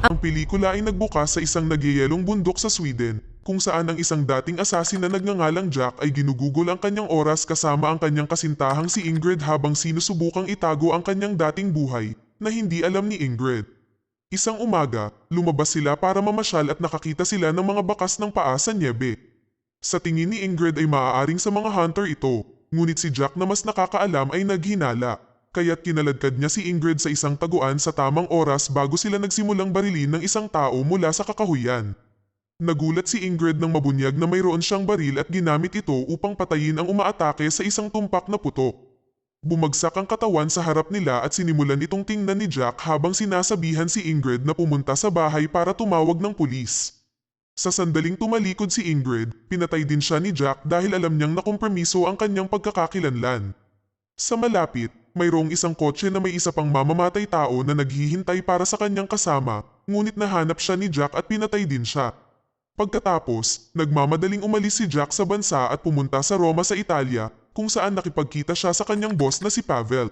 Ang pelikula ay nagbukas sa isang nagyayelong bundok sa Sweden, kung saan ang isang dating asasin na nagngangalang Jack ay ginugugol ang kanyang oras kasama ang kanyang kasintahang si Ingrid habang sinusubukang itago ang kanyang dating buhay na hindi alam ni Ingrid. Isang umaga, lumabas sila para mamasyal at nakakita sila ng mga bakas ng paa sa nyebe. Sa tingin ni Ingrid ay maaaring sa mga hunter ito, ngunit si Jack na mas nakakaalam ay naghinala kaya't kinaladkad niya si Ingrid sa isang taguan sa tamang oras bago sila nagsimulang barilin ng isang tao mula sa kakahuyan. Nagulat si Ingrid nang mabunyag na mayroon siyang baril at ginamit ito upang patayin ang umaatake sa isang tumpak na putok. Bumagsak ang katawan sa harap nila at sinimulan itong tingnan ni Jack habang sinasabihan si Ingrid na pumunta sa bahay para tumawag ng pulis. Sa sandaling tumalikod si Ingrid, pinatay din siya ni Jack dahil alam niyang nakompromiso ang kanyang pagkakakilanlan. Sa malapit, mayroong isang kotse na may isa pang mamamatay tao na naghihintay para sa kanyang kasama, ngunit nahanap siya ni Jack at pinatay din siya. Pagkatapos, nagmamadaling umalis si Jack sa bansa at pumunta sa Roma sa Italia, kung saan nakipagkita siya sa kanyang boss na si Pavel.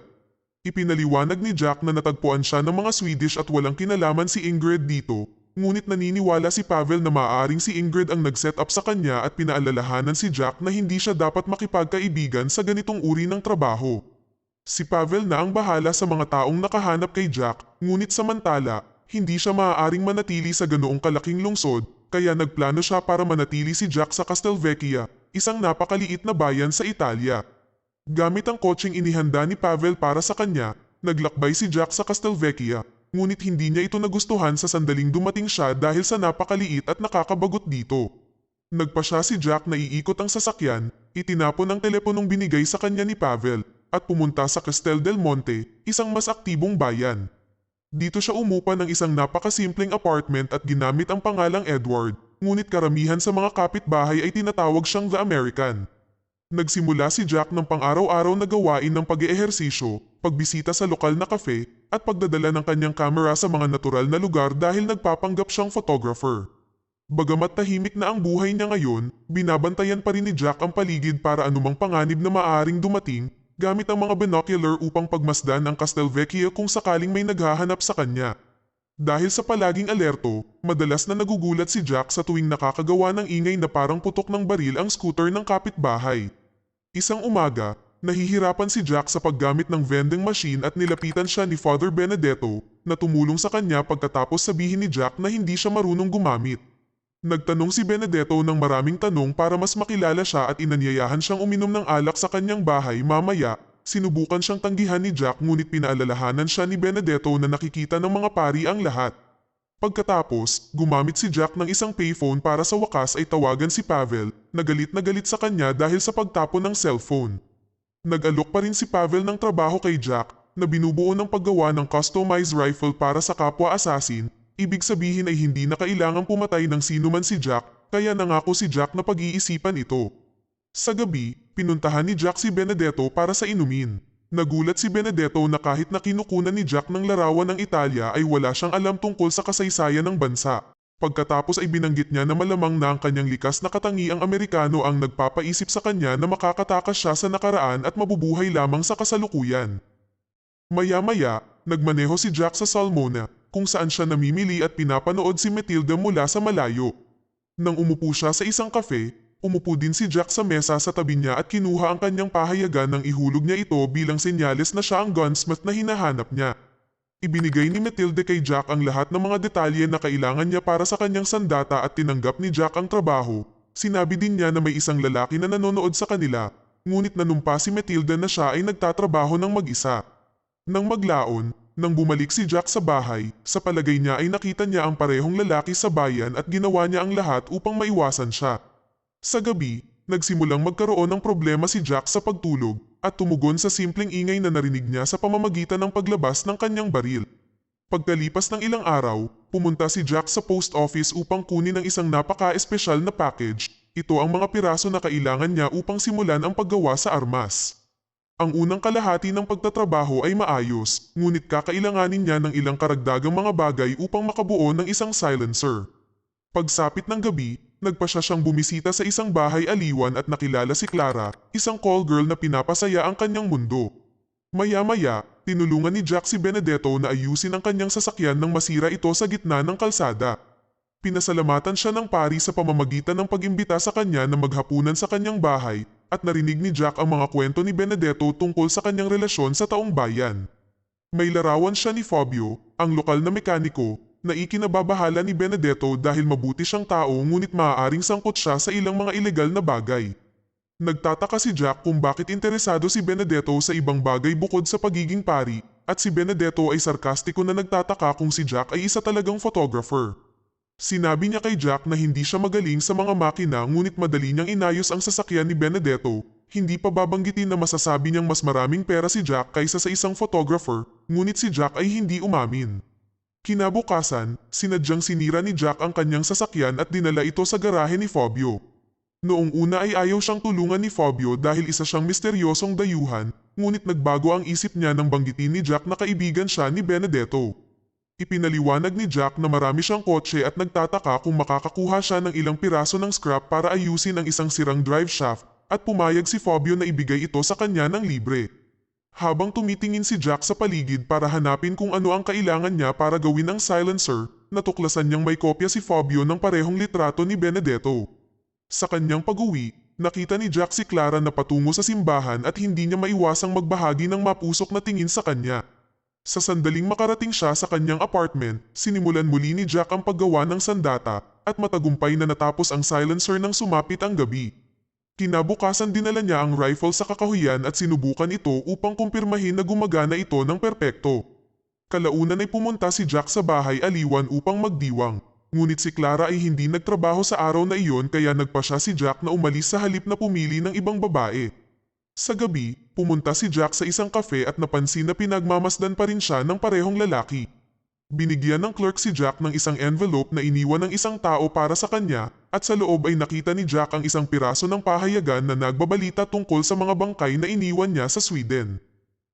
Ipinaliwanag ni Jack na natagpuan siya ng mga Swedish at walang kinalaman si Ingrid dito, ngunit naniniwala si Pavel na maaaring si Ingrid ang nag-set up sa kanya at pinaalalahanan si Jack na hindi siya dapat makipagkaibigan sa ganitong uri ng trabaho. Si Pavel na ang bahala sa mga taong nakahanap kay Jack, ngunit samantala, hindi siya maaaring manatili sa ganoong kalaking lungsod, kaya nagplano siya para manatili si Jack sa Castelvecchia, isang napakaliit na bayan sa Italia. Gamit ang kotseng inihanda ni Pavel para sa kanya, naglakbay si Jack sa Castelvecchia, ngunit hindi niya ito nagustuhan sa sandaling dumating siya dahil sa napakaliit at nakakabagot dito. Nagpa siya si Jack na iikot ang sasakyan, itinapon ang teleponong binigay sa kanya ni Pavel, at pumunta sa Castel del Monte, isang mas aktibong bayan. Dito siya umupa ng isang napakasimpleng apartment at ginamit ang pangalang Edward, ngunit karamihan sa mga kapitbahay ay tinatawag siyang The American. Nagsimula si Jack ng pang-araw-araw na gawain ng pag-eehersisyo, pagbisita sa lokal na kafe, at pagdadala ng kanyang kamera sa mga natural na lugar dahil nagpapanggap siyang photographer. Bagamat tahimik na ang buhay niya ngayon, binabantayan pa rin ni Jack ang paligid para anumang panganib na maaaring dumating gamit ang mga binocular upang pagmasdan ang Castelvecchio kung sakaling may naghahanap sa kanya. Dahil sa palaging alerto, madalas na nagugulat si Jack sa tuwing nakakagawa ng ingay na parang putok ng baril ang scooter ng kapitbahay. Isang umaga, nahihirapan si Jack sa paggamit ng vending machine at nilapitan siya ni Father Benedetto na tumulong sa kanya pagkatapos sabihin ni Jack na hindi siya marunong gumamit. Nagtanong si Benedetto ng maraming tanong para mas makilala siya at inanyayahan siyang uminom ng alak sa kanyang bahay mamaya. Sinubukan siyang tanggihan ni Jack ngunit pinaalalahanan siya ni Benedetto na nakikita ng mga pari ang lahat. Pagkatapos, gumamit si Jack ng isang payphone para sa wakas ay tawagan si Pavel, na galit na galit sa kanya dahil sa pagtapon ng cellphone. Nag-alok pa rin si Pavel ng trabaho kay Jack na binubuo ng paggawa ng customized rifle para sa kapwa assassin Ibig sabihin ay hindi na kailangang pumatay ng sino man si Jack, kaya nangako si Jack na pag-iisipan ito. Sa gabi, pinuntahan ni Jack si Benedetto para sa inumin. Nagulat si Benedetto na kahit na kinukunan ni Jack ng larawan ng Italia ay wala siyang alam tungkol sa kasaysayan ng bansa. Pagkatapos ay binanggit niya na malamang na ang kanyang likas na katangiang Amerikano ang nagpapaisip sa kanya na makakatakas siya sa nakaraan at mabubuhay lamang sa kasalukuyan. Maya-maya, nagmaneho si Jack sa Salmona, kung saan siya namimili at pinapanood si Matilda mula sa malayo. Nang umupo siya sa isang kafe, umupo din si Jack sa mesa sa tabi niya at kinuha ang kanyang pahayagan nang ihulog niya ito bilang senyales na siya ang gunsmith na hinahanap niya. Ibinigay ni Matilde kay Jack ang lahat ng mga detalye na kailangan niya para sa kanyang sandata at tinanggap ni Jack ang trabaho. Sinabi din niya na may isang lalaki na nanonood sa kanila, ngunit nanumpa si Matilda na siya ay nagtatrabaho ng mag-isa. Nang maglaon, nang bumalik si Jack sa bahay, sa palagay niya ay nakita niya ang parehong lalaki sa bayan at ginawa niya ang lahat upang maiwasan siya. Sa gabi, nagsimulang magkaroon ng problema si Jack sa pagtulog at tumugon sa simpleng ingay na narinig niya sa pamamagitan ng paglabas ng kanyang baril. Pagkalipas ng ilang araw, pumunta si Jack sa post office upang kunin ang isang napaka-espesyal na package. Ito ang mga piraso na kailangan niya upang simulan ang paggawa sa armas. Ang unang kalahati ng pagtatrabaho ay maayos, ngunit kakailanganin niya ng ilang karagdagang mga bagay upang makabuo ng isang silencer. Pagsapit ng gabi, nagpa siya siyang bumisita sa isang bahay aliwan at nakilala si Clara, isang call girl na pinapasaya ang kanyang mundo. Maya-maya, tinulungan ni Jack si Benedetto na ayusin ang kanyang sasakyan nang masira ito sa gitna ng kalsada. Pinasalamatan siya ng pari sa pamamagitan ng pagimbita sa kanya na maghapunan sa kanyang bahay at narinig ni Jack ang mga kwento ni Benedetto tungkol sa kanyang relasyon sa taong bayan. May larawan siya ni Fabio, ang lokal na mekaniko, na ikinababahala ni Benedetto dahil mabuti siyang tao ngunit maaaring sangkot siya sa ilang mga ilegal na bagay. Nagtataka si Jack kung bakit interesado si Benedetto sa ibang bagay bukod sa pagiging pari at si Benedetto ay sarkastiko na nagtataka kung si Jack ay isa talagang photographer. Sinabi niya kay Jack na hindi siya magaling sa mga makina ngunit madali niyang inayos ang sasakyan ni Benedetto. Hindi pa babanggitin na masasabi niyang mas maraming pera si Jack kaysa sa isang photographer, ngunit si Jack ay hindi umamin. Kinabukasan, sinadyang sinira ni Jack ang kanyang sasakyan at dinala ito sa garahe ni Fabio. Noong una ay ayaw siyang tulungan ni Fabio dahil isa siyang misteryosong dayuhan, ngunit nagbago ang isip niya nang banggitin ni Jack na kaibigan siya ni Benedetto. Ipinaliwanag ni Jack na marami siyang kotse at nagtataka kung makakakuha siya ng ilang piraso ng scrap para ayusin ang isang sirang drive shaft at pumayag si Fabio na ibigay ito sa kanya ng libre. Habang tumitingin si Jack sa paligid para hanapin kung ano ang kailangan niya para gawin ang silencer, natuklasan niyang may kopya si Fabio ng parehong litrato ni Benedetto. Sa kanyang pag-uwi, nakita ni Jack si Clara na patungo sa simbahan at hindi niya maiwasang magbahagi ng mapusok na tingin sa kanya. Sa sandaling makarating siya sa kanyang apartment, sinimulan muli ni Jack ang paggawa ng sandata at matagumpay na natapos ang silencer nang sumapit ang gabi. Kinabukasan dinala niya ang rifle sa kakahuyan at sinubukan ito upang kumpirmahin na gumagana ito ng perpekto. Kalaunan ay pumunta si Jack sa bahay aliwan upang magdiwang. Ngunit si Clara ay hindi nagtrabaho sa araw na iyon kaya nagpa siya si Jack na umalis sa halip na pumili ng ibang babae. Sa gabi, pumunta si Jack sa isang kafe at napansin na pinagmamasdan pa rin siya ng parehong lalaki. Binigyan ng clerk si Jack ng isang envelope na iniwan ng isang tao para sa kanya at sa loob ay nakita ni Jack ang isang piraso ng pahayagan na nagbabalita tungkol sa mga bangkay na iniwan niya sa Sweden.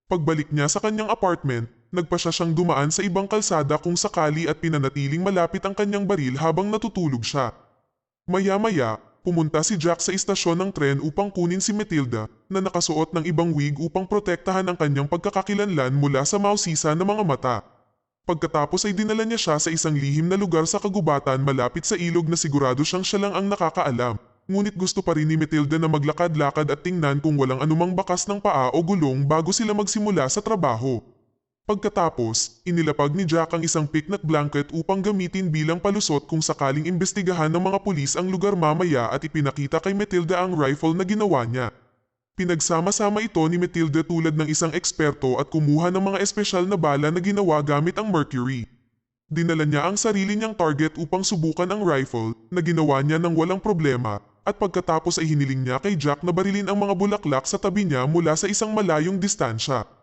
Pagbalik niya sa kanyang apartment, nagpa siya siyang dumaan sa ibang kalsada kung sakali at pinanatiling malapit ang kanyang baril habang natutulog siya. Maya-maya, Pumunta si Jack sa istasyon ng tren upang kunin si Matilda na nakasuot ng ibang wig upang protektahan ang kanyang pagkakakilanlan mula sa mausisa ng mga mata. Pagkatapos ay dinala niya siya sa isang lihim na lugar sa kagubatan malapit sa ilog na sigurado siyang siya lang ang nakakaalam. Ngunit gusto pa rin ni Matilda na maglakad-lakad at tingnan kung walang anumang bakas ng paa o gulong bago sila magsimula sa trabaho. Pagkatapos, inilapag ni Jack ang isang picnic blanket upang gamitin bilang palusot kung sakaling imbestigahan ng mga pulis ang lugar mamaya at ipinakita kay Matilda ang rifle na ginawa niya. Pinagsama-sama ito ni Matilda tulad ng isang eksperto at kumuha ng mga espesyal na bala na ginawa gamit ang mercury. Dinala niya ang sarili niyang target upang subukan ang rifle na ginawa niya ng walang problema at pagkatapos ay hiniling niya kay Jack na barilin ang mga bulaklak sa tabi niya mula sa isang malayong distansya.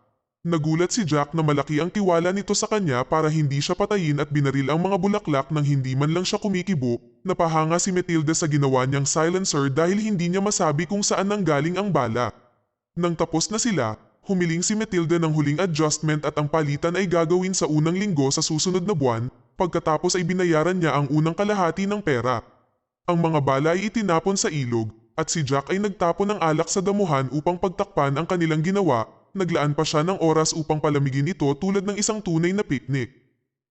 Nagulat si Jack na malaki ang tiwala nito sa kanya para hindi siya patayin at binaril ang mga bulaklak nang hindi man lang siya kumikibo. Napahanga si Matilda sa ginawa niyang silencer dahil hindi niya masabi kung saan nanggaling ang bala. Nang tapos na sila, humiling si Matilda ng huling adjustment at ang palitan ay gagawin sa unang linggo sa susunod na buwan, pagkatapos ay binayaran niya ang unang kalahati ng pera. Ang mga bala ay itinapon sa ilog, at si Jack ay nagtapon ng alak sa damuhan upang pagtakpan ang kanilang ginawa naglaan pa siya ng oras upang palamigin ito tulad ng isang tunay na picnic.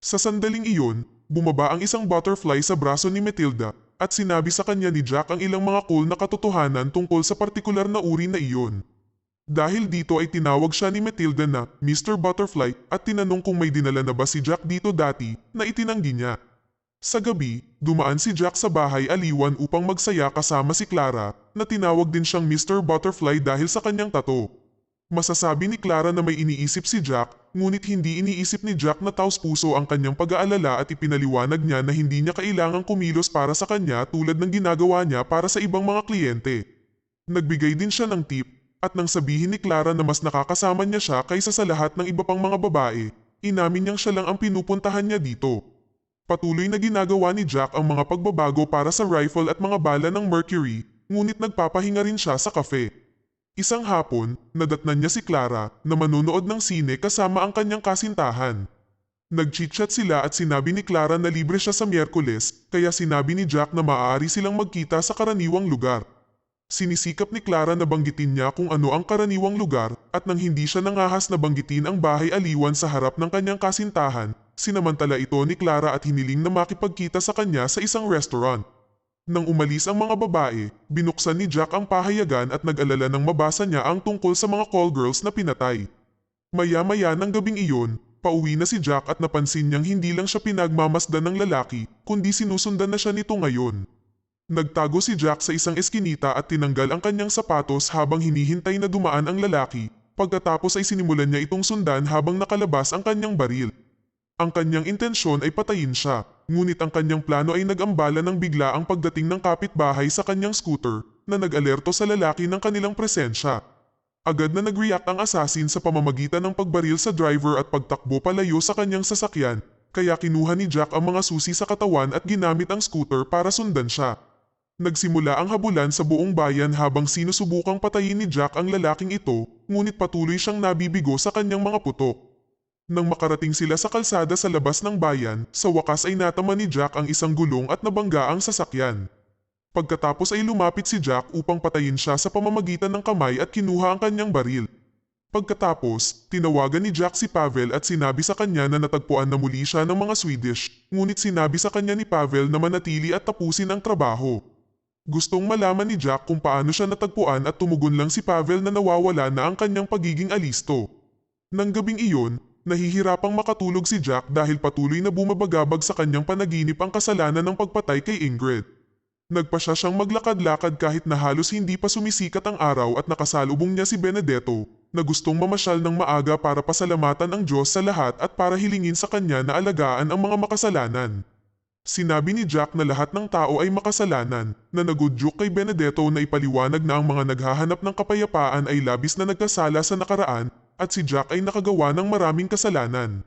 Sa sandaling iyon, bumaba ang isang butterfly sa braso ni Matilda at sinabi sa kanya ni Jack ang ilang mga cool na katotohanan tungkol sa partikular na uri na iyon. Dahil dito ay tinawag siya ni Matilda na Mr. Butterfly at tinanong kung may dinala na ba si Jack dito dati na itinanggi niya. Sa gabi, dumaan si Jack sa bahay aliwan upang magsaya kasama si Clara na tinawag din siyang Mr. Butterfly dahil sa kanyang tato. Masasabi ni Clara na may iniisip si Jack, ngunit hindi iniisip ni Jack na taos puso ang kanyang pag-aalala at ipinaliwanag niya na hindi niya kailangang kumilos para sa kanya tulad ng ginagawa niya para sa ibang mga kliyente. Nagbigay din siya ng tip, at nang sabihin ni Clara na mas nakakasama niya siya kaysa sa lahat ng iba pang mga babae, inamin niyang siya lang ang pinupuntahan niya dito. Patuloy na ginagawa ni Jack ang mga pagbabago para sa rifle at mga bala ng Mercury, ngunit nagpapahinga rin siya sa kafe. Isang hapon, nadatnan niya si Clara na manunood ng sine kasama ang kanyang kasintahan. Nag-chit-chat sila at sinabi ni Clara na libre siya sa Miyerkules kaya sinabi ni Jack na maaari silang magkita sa karaniwang lugar. Sinisikap ni Clara na banggitin niya kung ano ang karaniwang lugar at nang hindi siya nangahas na banggitin ang bahay aliwan sa harap ng kanyang kasintahan, sinamantala ito ni Clara at hiniling na makipagkita sa kanya sa isang restaurant. Nang umalis ang mga babae, binuksan ni Jack ang pahayagan at nag-alala nang mabasa niya ang tungkol sa mga call girls na pinatay. Maya-maya ng gabing iyon, pauwi na si Jack at napansin niyang hindi lang siya pinagmamasdan ng lalaki, kundi sinusundan na siya nito ngayon. Nagtago si Jack sa isang eskinita at tinanggal ang kanyang sapatos habang hinihintay na dumaan ang lalaki, pagkatapos ay sinimulan niya itong sundan habang nakalabas ang kanyang baril. Ang kanyang intensyon ay patayin siya, ngunit ang kanyang plano ay nag-ambala ng bigla ang pagdating ng kapitbahay sa kanyang scooter na nag-alerto sa lalaki ng kanilang presensya. Agad na nag-react ang assassin sa pamamagitan ng pagbaril sa driver at pagtakbo palayo sa kanyang sasakyan, kaya kinuha ni Jack ang mga susi sa katawan at ginamit ang scooter para sundan siya. Nagsimula ang habulan sa buong bayan habang sinusubukang patayin ni Jack ang lalaking ito, ngunit patuloy siyang nabibigo sa kanyang mga putok. Nang makarating sila sa kalsada sa labas ng bayan, sa wakas ay natama ni Jack ang isang gulong at nabangga ang sasakyan. Pagkatapos ay lumapit si Jack upang patayin siya sa pamamagitan ng kamay at kinuha ang kanyang baril. Pagkatapos, tinawagan ni Jack si Pavel at sinabi sa kanya na natagpuan na muli siya ng mga Swedish, ngunit sinabi sa kanya ni Pavel na manatili at tapusin ang trabaho. Gustong malaman ni Jack kung paano siya natagpuan at tumugon lang si Pavel na nawawala na ang kanyang pagiging alisto. Nang gabing iyon, nahihirapang makatulog si Jack dahil patuloy na bumabagabag sa kanyang panaginip ang kasalanan ng pagpatay kay Ingrid. Nagpa siya siyang maglakad-lakad kahit na halos hindi pa sumisikat ang araw at nakasalubong niya si Benedetto, na gustong mamasyal ng maaga para pasalamatan ang Diyos sa lahat at para hilingin sa kanya na alagaan ang mga makasalanan. Sinabi ni Jack na lahat ng tao ay makasalanan, na nagudyok kay Benedetto na ipaliwanag na ang mga naghahanap ng kapayapaan ay labis na nagkasala sa nakaraan at si Jack ay nakagawa ng maraming kasalanan.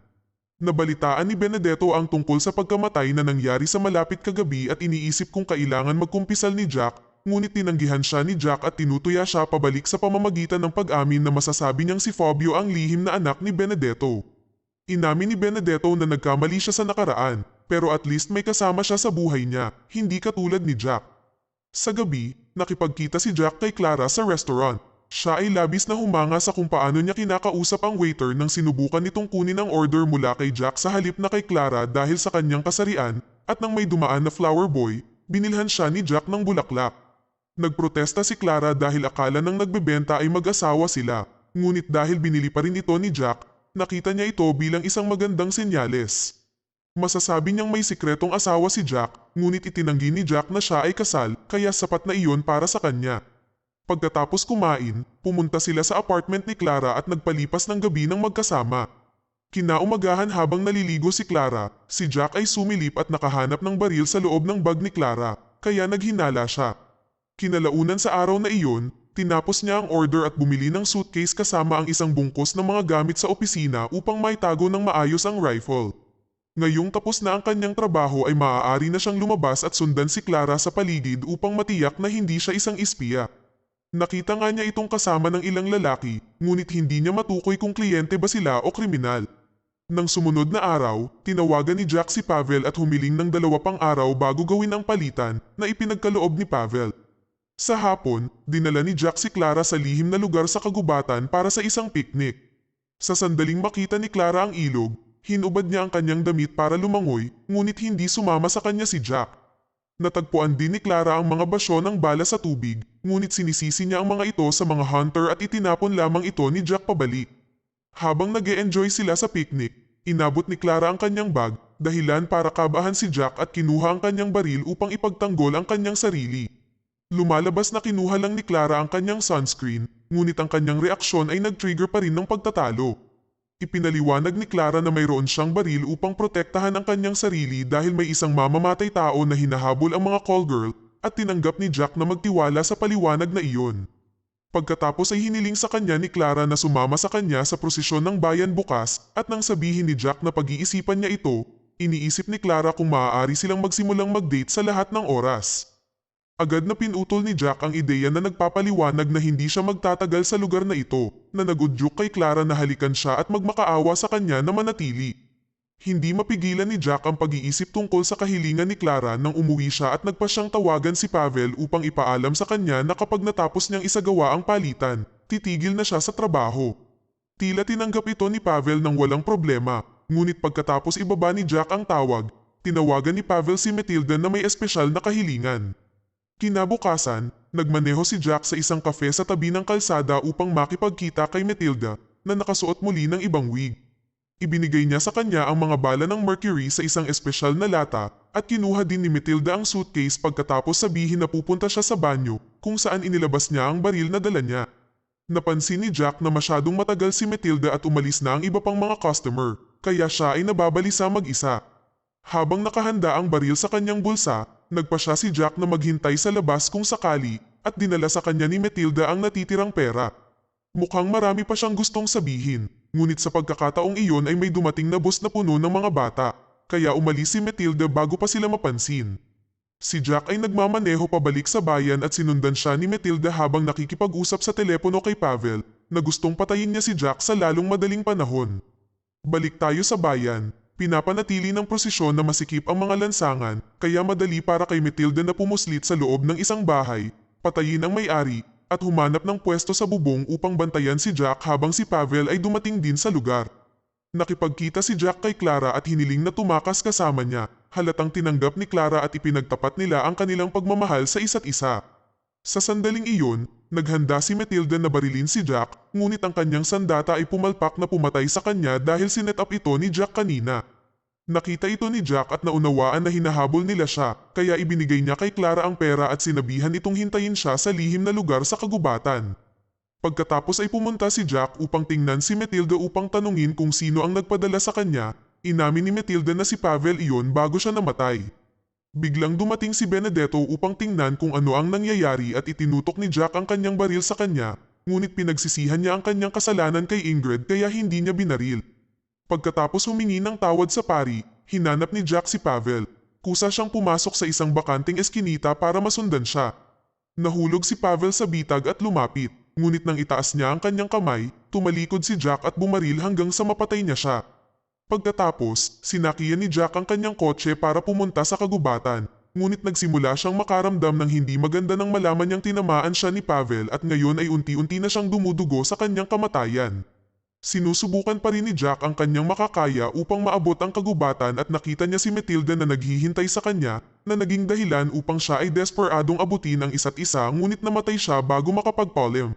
Nabalitaan ni Benedetto ang tungkol sa pagkamatay na nangyari sa malapit kagabi at iniisip kung kailangan magkumpisal ni Jack, ngunit tinanggihan siya ni Jack at tinutuya siya pabalik sa pamamagitan ng pag-amin na masasabi niyang si Fabio ang lihim na anak ni Benedetto. Inamin ni Benedetto na nagkamali siya sa nakaraan, pero at least may kasama siya sa buhay niya, hindi katulad ni Jack. Sa gabi, nakipagkita si Jack kay Clara sa restaurant. Siya ay labis na humanga sa kung paano niya kinakausap ang waiter nang sinubukan nitong kunin ang order mula kay Jack sa halip na kay Clara dahil sa kanyang kasarian at nang may dumaan na flower boy, binilhan siya ni Jack ng bulaklak. Nagprotesta si Clara dahil akala ng nagbebenta ay mag-asawa sila, ngunit dahil binili pa rin ito ni Jack, nakita niya ito bilang isang magandang senyales. Masasabi niyang may sikretong asawa si Jack, ngunit itinanggi ni Jack na siya ay kasal kaya sapat na iyon para sa kanya. Pagkatapos kumain, pumunta sila sa apartment ni Clara at nagpalipas ng gabi ng magkasama. Kinaumagahan habang naliligo si Clara, si Jack ay sumilip at nakahanap ng baril sa loob ng bag ni Clara, kaya naghinala siya. Kinalaunan sa araw na iyon, tinapos niya ang order at bumili ng suitcase kasama ang isang bungkus ng mga gamit sa opisina upang maitago ng maayos ang rifle. Ngayong tapos na ang kanyang trabaho ay maaari na siyang lumabas at sundan si Clara sa paligid upang matiyak na hindi siya isang espiya. Nakita nga niya itong kasama ng ilang lalaki, ngunit hindi niya matukoy kung kliyente ba sila o kriminal. Nang sumunod na araw, tinawagan ni Jack si Pavel at humiling ng dalawa pang araw bago gawin ang palitan na ipinagkaloob ni Pavel. Sa hapon, dinala ni Jack si Clara sa lihim na lugar sa kagubatan para sa isang picnic. Sa sandaling makita ni Clara ang ilog, hinubad niya ang kanyang damit para lumangoy, ngunit hindi sumama sa kanya si Jack. Natagpuan din ni Clara ang mga basyo ng bala sa tubig, ngunit sinisisi niya ang mga ito sa mga hunter at itinapon lamang ito ni Jack pabalik. Habang nag enjoy sila sa picnic, inabot ni Clara ang kanyang bag, dahilan para kabahan si Jack at kinuha ang kanyang baril upang ipagtanggol ang kanyang sarili. Lumalabas na kinuha lang ni Clara ang kanyang sunscreen, ngunit ang kanyang reaksyon ay nag-trigger pa rin ng pagtatalo. Ipinaliwanag ni Clara na mayroon siyang baril upang protektahan ang kanyang sarili dahil may isang mamamatay tao na hinahabol ang mga call girl at tinanggap ni Jack na magtiwala sa paliwanag na iyon. Pagkatapos ay hiniling sa kanya ni Clara na sumama sa kanya sa prosesyon ng bayan bukas at nang sabihin ni Jack na pag-iisipan niya ito, iniisip ni Clara kung maaari silang magsimulang mag-date sa lahat ng oras. Agad na pinutol ni Jack ang ideya na nagpapaliwanag na hindi siya magtatagal sa lugar na ito, na nagudyok kay Clara na halikan siya at magmakaawa sa kanya na manatili. Hindi mapigilan ni Jack ang pag-iisip tungkol sa kahilingan ni Clara nang umuwi siya at nagpa siyang tawagan si Pavel upang ipaalam sa kanya na kapag natapos niyang isagawa ang palitan, titigil na siya sa trabaho. Tila tinanggap ito ni Pavel ng walang problema, ngunit pagkatapos ibaba ni Jack ang tawag, tinawagan ni Pavel si Matilda na may espesyal na kahilingan. Kinabukasan, nagmaneho si Jack sa isang kafe sa tabi ng kalsada upang makipagkita kay Matilda na nakasuot muli ng ibang wig. Ibinigay niya sa kanya ang mga bala ng mercury sa isang espesyal na lata at kinuha din ni Matilda ang suitcase pagkatapos sabihin na pupunta siya sa banyo kung saan inilabas niya ang baril na dala niya. Napansin ni Jack na masyadong matagal si Matilda at umalis na ang iba pang mga customer, kaya siya ay nababalisa mag-isa. Habang nakahanda ang baril sa kanyang bulsa, nagpa siya si Jack na maghintay sa labas kung sakali at dinala sa kanya ni Matilda ang natitirang pera. Mukhang marami pa siyang gustong sabihin, ngunit sa pagkakataong iyon ay may dumating na bus na puno ng mga bata, kaya umalis si Matilda bago pa sila mapansin. Si Jack ay nagmamaneho pabalik sa bayan at sinundan siya ni Matilda habang nakikipag-usap sa telepono kay Pavel na gustong patayin niya si Jack sa lalong madaling panahon. Balik tayo sa bayan. Pinapanatili ng prosesyon na masikip ang mga lansangan kaya madali para kay Matilda na pumuslit sa loob ng isang bahay, patayin ang may-ari at humanap ng pwesto sa bubong upang bantayan si Jack habang si Pavel ay dumating din sa lugar. Nakipagkita si Jack kay Clara at hiniling na tumakas kasama niya. Halatang tinanggap ni Clara at ipinagtapat nila ang kanilang pagmamahal sa isa't isa. Sa sandaling iyon, naghanda si Matilda na barilin si Jack, ngunit ang kanyang sandata ay pumalpak na pumatay sa kanya dahil sinet up ito ni Jack kanina. Nakita ito ni Jack at naunawaan na hinahabol nila siya, kaya ibinigay niya kay Clara ang pera at sinabihan itong hintayin siya sa lihim na lugar sa kagubatan. Pagkatapos ay pumunta si Jack upang tingnan si Matilda upang tanungin kung sino ang nagpadala sa kanya, inamin ni Matilda na si Pavel iyon bago siya namatay. Biglang dumating si Benedetto upang tingnan kung ano ang nangyayari at itinutok ni Jack ang kanyang baril sa kanya, ngunit pinagsisihan niya ang kanyang kasalanan kay Ingrid kaya hindi niya binaril. Pagkatapos humingi ng tawad sa pari, hinanap ni Jack si Pavel. Kusa siyang pumasok sa isang bakanting eskinita para masundan siya. Nahulog si Pavel sa bitag at lumapit, ngunit nang itaas niya ang kanyang kamay, tumalikod si Jack at bumaril hanggang sa mapatay niya siya. Pagkatapos, sinakiyan ni Jack ang kanyang kotse para pumunta sa kagubatan, ngunit nagsimula siyang makaramdam ng hindi maganda nang malaman niyang tinamaan siya ni Pavel at ngayon ay unti-unti na siyang dumudugo sa kanyang kamatayan. Sinusubukan pa rin ni Jack ang kanyang makakaya upang maabot ang kagubatan at nakita niya si Matilda na naghihintay sa kanya na naging dahilan upang siya ay desperadong abutin ang isa't isa ngunit namatay siya bago makapagpolem.